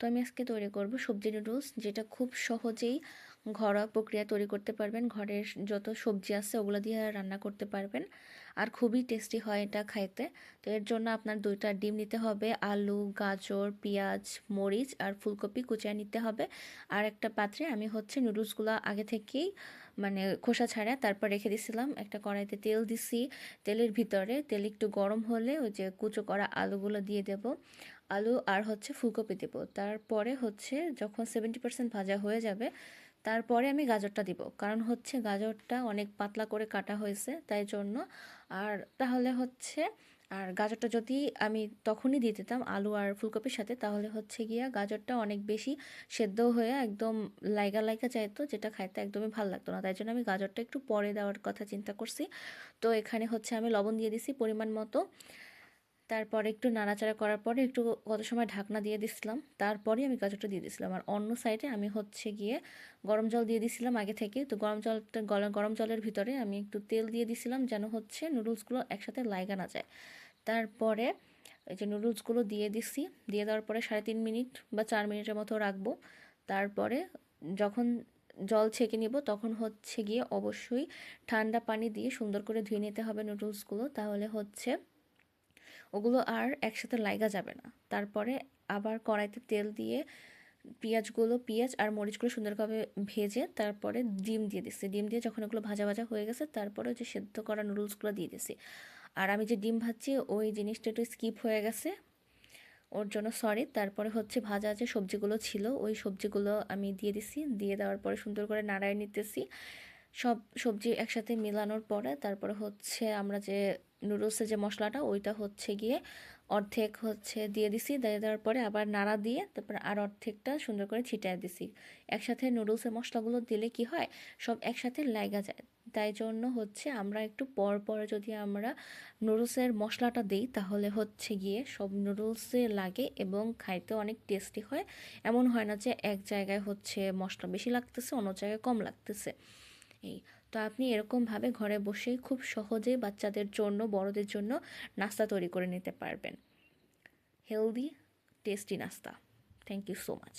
তো আমি আজকে তৈরি করব সবজি নুডলস যেটা খুব সহজেই ঘরোয়া প্রক্রিয়া তৈরি করতে পারবেন। ঘরের যত সবজি আছে, ওগুলো দিয়ে রান্না করতে পারবেন। আর খুবই টেস্টি হয় এটা খাইতে। তো এর জন্য আপনার দুইটা ডিম নিতে হবে, আলু, গাজর, পেঁয়াজ, মরিচ আর ফুলকপি কুচিয়ে নিতে হবে। আর একটা পাত্রে আমি হচ্ছে নুডলসগুলো আগে থেকেই মানে খোসা ছাড়া তারপর রেখে দিছিলাম। একটা কড়াইতে তেল দিছি। তেলের ভিতরে তেল একটু গরম হলে ওই যে কুচো করা আলুগুলো দিয়ে দেব। আলু আর হচ্ছে ফুলকপি দেব। তারপরে হচ্ছে যখন সেভেন্টি পার্সেন্ট ভাজা হয়ে যাবে তারপরে আমি গাজরটা দিব। কারণ হচ্ছে গাজরটা অনেক পাতলা করে কাটা হয়েছে, তাই জন্য। আর তাহলে হচ্ছে, আর গাজরটা যদি আমি তখনই দিয়ে দিতাম আলু আর ফুলকপির সাথে, তাহলে হচ্ছে গিয়া গাজরটা অনেক বেশি সেদ্ধ হয়ে একদম লাইগা লাইগা চাইতো, যেটা খাইতে একদমই ভালো লাগতো না। তাই জন্য আমি গাজরটা একটু পরে দেওয়ার কথা চিন্তা করছি। তো এখানে হচ্ছে আমি লবণ দিয়ে দিছি পরিমাণ মতো। তারপরে একটু নাড়াচাড়া করার পরে একটু কত সময় ঢাকনা দিয়ে দিছিলাম তারপরে আমি গাজরটা দিয়ে দিছিলাম। আর অন্য সাইডে আমি হচ্ছে গিয়ে গরম জল দিয়ে দিছিলাম আগে থেকে। তো গরম জলটা গরম জলের ভিতরে আমি একটু তেল দিয়ে দিছিলাম যেন হচ্ছে নুডলসগুলো একসাথে লাইগা না যায়। তারপরে এই যে নুডলসগুলো দিয়ে দিছি, দিয়ে দেওয়ার পরে সাড়ে তিন মিনিট বা চার মিনিটের মতো রাখব। তারপরে যখন জল ছেঁকে নিব তখন হচ্ছে গিয়ে অবশ্যই ঠান্ডা পানি দিয়ে সুন্দর করে ধুয়ে নিতে হবে নুডলসগুলো তাহলে হচ্ছে ওগুলো আর একসাথে লাইগা যাবে না। তারপরে আবার কড়াইতে তেল দিয়ে পেঁয়াজগুলো, পেঁয়াজ আর মরিচগুলো সুন্দরভাবে ভেজে তারপরে ডিম দিয়ে দিচ্ছি। ডিম দিয়ে যখন ওগুলো ভাজা ভাজা হয়ে গেছে, তারপরে যে সেদ্ধ করা নুডলসগুলো দিয়ে দিছি আর আমি যে ডিম ভাজছি, ওই জিনিসটা একটু স্কিপ হয়ে গেছে। ওর জন্য সরি তারপরে হচ্ছে ভাজা যে সবজিগুলো ছিল, ওই সবজিগুলো আমি দিয়ে দিছি দিয়ে দেওয়ার পরে সুন্দর করে নাড়ায় নিতেছি। সব সবজি একসাথে মেলানোর পরে তারপরে হচ্ছে আমরা যে নুডলসের যে মশলাটা, ওইটা হচ্ছে গিয়ে অর্ধেক হচ্ছে দিয়ে দিছি। দিয়ে দেওয়ার পরে আবার নাড়া দিয়ে তারপর আর অর্ধেকটা সুন্দর করে ছিটায় দিছি। একসাথে নুডলসের মশলাগুলো দিলে কি হয়, সব একসাথে লাগা যায়। তাই জন্য হচ্ছে আমরা একটু পর পর যদি আমরা নুডলসের মশলাটা দিই, তাহলে হচ্ছে গিয়ে সব নুডলসে লাগে এবং খাইতে অনেক টেস্টি হয়। এমন হয় না যে এক জায়গায় হচ্ছে মশলা বেশি লাগতেছে, অন্য জায়গায় কম লাগতেছে। এই। তো আপনি এরকমভাবে ঘরে বসেই খুব সহজেই বাচ্চাদের জন্য, বড়দের জন্য নাস্তা তৈরি করে নিতে পারবেন। হেলদি টেস্টি নাস্তা। Thank you so much